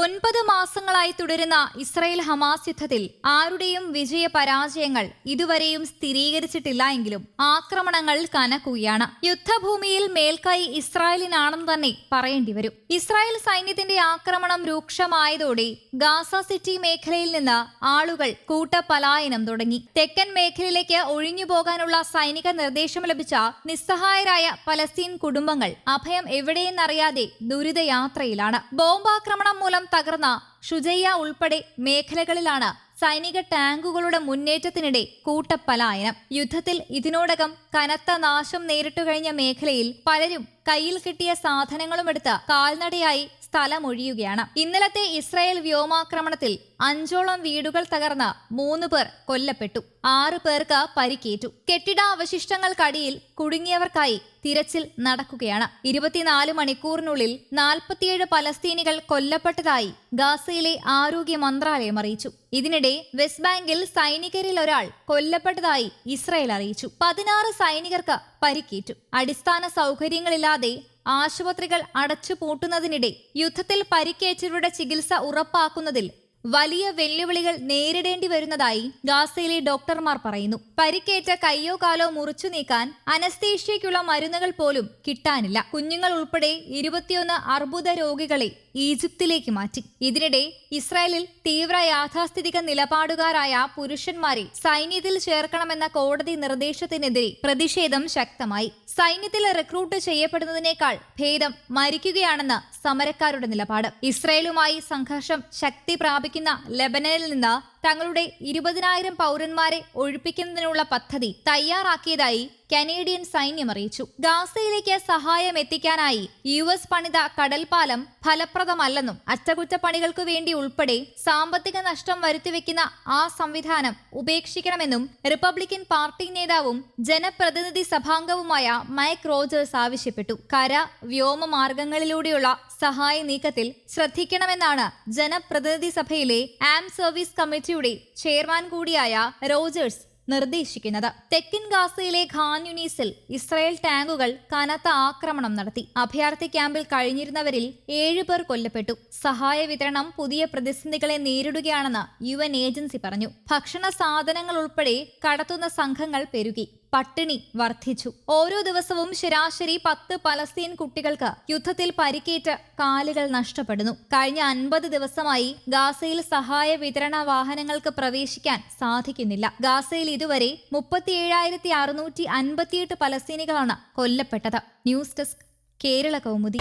ഒൻപത് മാസങ്ങളായി തുടരുന്ന ഇസ്രയേൽ ഹമാസ് യുദ്ധത്തിൽ ആരുടെയും വിജയ പരാജയങ്ങൾ ഇതുവരെയും സ്ഥിരീകരിച്ചിട്ടില്ല എങ്കിലും ആക്രമണങ്ങൾ കനക്കുകയാണ്. യുദ്ധഭൂമിയിൽ മേൽക്കൈ ഇസ്രായേലിനാണെന്ന് തന്നെ പറയേണ്ടി വരും. ഇസ്രായേൽ സൈന്യത്തിന്റെ ആക്രമണം രൂക്ഷമായതോടെ ഗാസ സിറ്റി മേഖലയിൽ നിന്ന് ആളുകൾ കൂട്ടപലായനം തുടങ്ങി. തെക്കൻ മേഖലയിലേക്ക് ഒഴിഞ്ഞു പോകാനുള്ള സൈനിക നിർദ്ദേശം ലഭിച്ച നിസ്സഹായരായ പലസ്തീൻ കുടുംബങ്ങൾ അഭയം എവിടെയെന്നറിയാതെ ദുരിതയാത്രയിലാണ്. ബോംബാക്രമണം മൂലം തകർന്ന ഷുജയ്യ ഉൾപ്പെടെ മേഖലകളിലാണ് സൈനിക ടാങ്കുകളുടെ മുന്നേറ്റത്തിനിടെ കൂട്ടപ്പലായനം. യുദ്ധത്തിൽ ഇതിനോടകം കനത്ത നാശം നേരിട്ടു കഴിഞ്ഞ മേഖലയിൽ പലരും കയ്യിൽ കിട്ടിയ സാധനങ്ങളുമെടുത്ത് കാൽനടയായി സ്ഥലമൊഴിയുകയാണ്. ഇന്നലത്തെ ഇസ്രായേൽ വ്യോമാക്രമണത്തിൽ അഞ്ചോളം വീടുകൾ തകർന്ന് മൂന്ന് പേർ കൊല്ലപ്പെട്ടു. ആറ് പേർക്ക് പരിക്കേറ്റു. കെട്ടിടാവശിഷ്ടങ്ങൾക്കടിയിൽ കുടുങ്ങിയവർക്കായി തിരച്ചിൽ നടക്കുകയാണ്. ഇരുപത്തിനാല് മണിക്കൂറിനുള്ളിൽ നാൽപ്പത്തിയേഴ് പലസ്തീനികൾ കൊല്ലപ്പെട്ടതായി ഗാസയിലെ ആരോഗ്യ മന്ത്രാലയം അറിയിച്ചു. ഇതിനിടെ വെസ്റ്റ് ബാങ്കിൽ സൈനികരിൽ ഒരാൾ കൊല്ലപ്പെട്ടതായി ഇസ്രായേൽ അറിയിച്ചു. പതിനാറ് സൈനികർക്ക് പരിക്കേറ്റു. അടിസ്ഥാന സൗകര്യങ്ങളില്ലാതെ ആശുപത്രികൾ അടച്ചുപൂട്ടുന്നതിനിടെ യുദ്ധത്തിൽ പരിക്കേറ്റവരുടെ ചികിത്സ ഉറപ്പാക്കുന്നതിൽ വലിയ വെല്ലുവിളികൾ നേരിടേണ്ടി വരുന്നതായി ഗാസയിലെ ഡോക്ടർമാർ പറയുന്നു. പരിക്കേറ്റ കയ്യോ കാലോ മുറിച്ചു നീക്കാൻ അനസ്തേഷ്യയ്ക്കുള്ള മരുന്നുകൾ പോലും കിട്ടാനില്ല. കുഞ്ഞുങ്ങൾ ഉൾപ്പെടെ ഇരുപത്തിയൊന്ന് അർബുദ രോഗികളെ ഈജിപ്തിലേക്ക് മാറ്റി. ഇതിനിടെ ഇസ്രായേലിൽ തീവ്ര യാഥാസ്ഥിതിക നിലപാടുകാരായ പുരുഷന്മാരെ സൈന്യത്തിൽ ചേർക്കണമെന്ന കോടതി നിർദ്ദേശത്തിനെതിരെ പ്രതിഷേധം ശക്തമായി. സൈന്യത്തിൽ റിക്രൂട്ട് ചെയ്യപ്പെടുന്നതിനേക്കാൾ ഭേദം മരിക്കുകയാണെന്ന് സമരക്കാരുടെ നിലപാട്. ഇസ്രായേലുമായി സംഘർഷം ശക്തി പ്രാപിക്കുന്ന ലെബനനിൽ നിന്ന് തങ്ങളുടെ ഇരുപതിനായിരം പൗരന്മാരെ ഒഴിപ്പിക്കുന്നതിനുള്ള പദ്ധതി തയ്യാറാക്കിയതായി കനേഡിയൻ സൈന്യം അറിയിച്ചു. ഗാസയിലേക്ക് സഹായം എത്തിക്കാനായി യു എസ് പണിത കടൽപാലം ഫലപ്രദമല്ലെന്നും അറ്റകുറ്റപ്പണികൾക്കു വേണ്ടി ഉൾപ്പെടെ സാമ്പത്തിക നഷ്ടം വരുത്തിവെക്കുന്ന ആ സംവിധാനം ഉപേക്ഷിക്കണമെന്നും റിപ്പബ്ലിക്കൻ പാർട്ടി നേതാവും ജനപ്രതിനിധി സഭാംഗവുമായ മൈക്ക് റോജേഴ്സ് ആവശ്യപ്പെട്ടു. കര വ്യോമ മാർഗങ്ങളിലൂടെയുള്ള സഹായ നീക്കത്തിൽ ശ്രദ്ധിക്കണമെന്നാണ് ജനപ്രതിനിധി സഭയിലെ ആം സർവീസ് കമ്മിറ്റിയുടെ ചെയർമാൻ കൂടിയായ റോജേഴ്സ് നിർദ്ദേശിക്കുന്നത്. തെക്കൻ ഗാസയിലെ ഖാൻ യുനീസിൽ ഇസ്രായേൽ ടാങ്കുകൾ കനത്ത ആക്രമണം നടത്തി. അഭയാർത്ഥി ക്യാമ്പിൽ കഴിഞ്ഞിരുന്നവരിൽ ഏഴു പേർ കൊല്ലപ്പെട്ടു. സഹായ വിതരണം പുതിയ പ്രതിസന്ധികളെ നേരിടുകയാണെന്ന് യു ഏജൻസി പറഞ്ഞു. ഭക്ഷണ സാധനങ്ങൾ ഉൾപ്പെടെ കടത്തുന്ന സംഘങ്ങൾ പെരുകി. പട്ടിണി വർദ്ധിച്ചു. ഓരോ ദിവസവും ശരാശരി പത്ത് പലസ്തീൻ കുട്ടികൾക്ക് യുദ്ധത്തിൽ പരിക്കേറ്റ് കാലുകൾ നഷ്ടപ്പെടുന്നു. കഴിഞ്ഞ അൻപത് ദിവസമായി ഗാസയിൽ സഹായ വിതരണ വാഹനങ്ങൾക്ക് പ്രവേശിക്കാൻ സാധിക്കുന്നില്ല. ഗാസയിൽ ഇതുവരെ മുപ്പത്തിയേഴായിരത്തി അറുന്നൂറ്റി അൻപത്തിയെട്ട് പലസ്തീനികളാണ് കൊല്ലപ്പെട്ടത്. News desk Kerala Kaumudi